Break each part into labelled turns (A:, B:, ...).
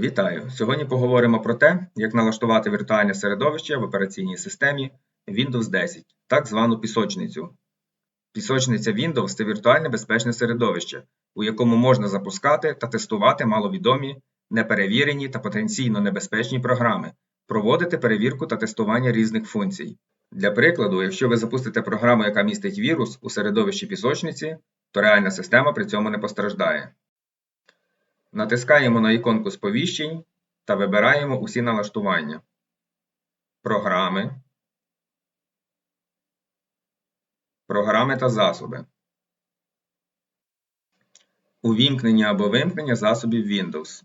A: Вітаю! Сьогодні поговоримо про те, як налаштувати віртуальне середовище в операційній системі Windows 10, так звану пісочницю. Пісочниця Windows це віртуальне безпечне середовище, у якому можна запускати та тестувати маловідомі, неперевірені та потенційно небезпечні програми, проводити перевірку та тестування різних функцій. Для прикладу, якщо ви запустите програму, яка містить вірус у середовищі пісочниці, то реальна система при цьому не постраждає. Натискаємо на іконку сповіщень та вибираємо усі налаштування. Програми. Програми та засоби. Увімкнення або вимкнення засобів Windows.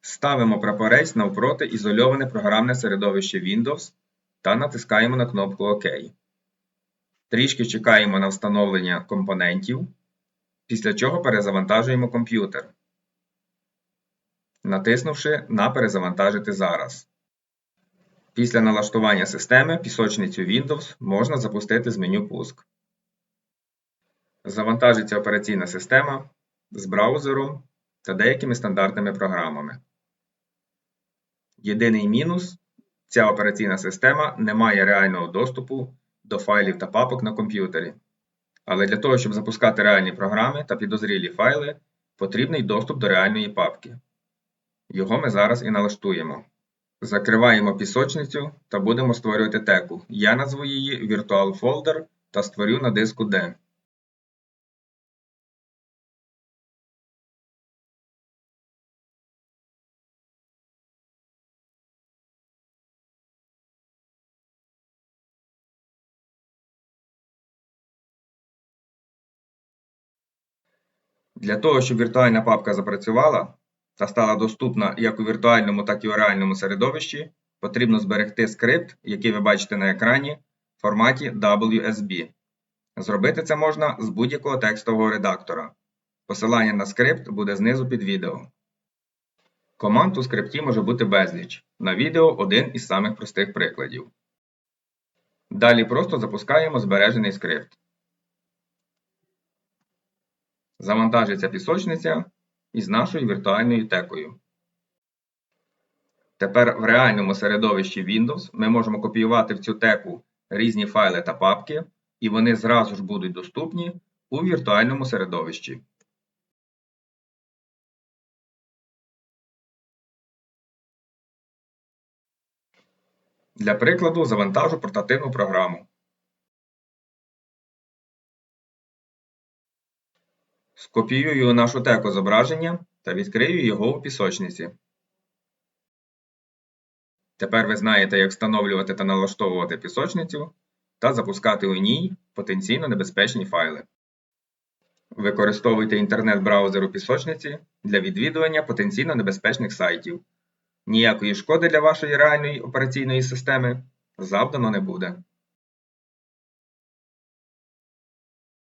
A: Ставимо прапорець навпроти ізольоване програмне середовище Windows та натискаємо на кнопку ОК. Трішки чекаємо на встановлення компонентів після чого перезавантажуємо комп'ютер, натиснувши на Перезавантажити зараз. Після налаштування системи пісочницю Windows можна запустити з меню Пуск. Завантажиться операційна система з браузером та деякими стандартними програмами. Єдиний мінус ця операційна система не має реального доступу до файлів та папок на комп'ютері. Але для того, щоб запускати реальні програми та підозрілі файли, потрібний доступ до реальної папки. Його ми зараз і налаштуємо. Закриваємо пісочницю та будемо створювати теку. Я назву її Virtual Folder та створю на диску D. Для того, щоб віртуальна папка запрацювала та стала доступна як у віртуальному, так і у реальному середовищі, потрібно зберегти скрипт, який ви бачите на екрані, в форматі WSB. Зробити це можна з будь-якого текстового редактора. Посилання на скрипт буде знизу під відео. Команд у скрипті може бути безліч. На відео один із самих простих прикладів. Далі просто запускаємо збережений скрипт. Завантажиться пісочниця із нашою віртуальною текою. Тепер в реальному середовищі Windows ми можемо копіювати в цю теку різні файли та папки, і вони зразу ж будуть доступні у віртуальному середовищі. Для прикладу завантажу портативну програму. Скопіюю нашу теку зображення та відкрию його у пісочниці. Тепер ви знаєте, як встановлювати та налаштовувати пісочницю та запускати у ній потенційно небезпечні файли. Використовуйте інтернет-браузер у пісочниці для відвідування потенційно небезпечних сайтів. Ніякої шкоди для вашої реальної операційної системи завдано не буде.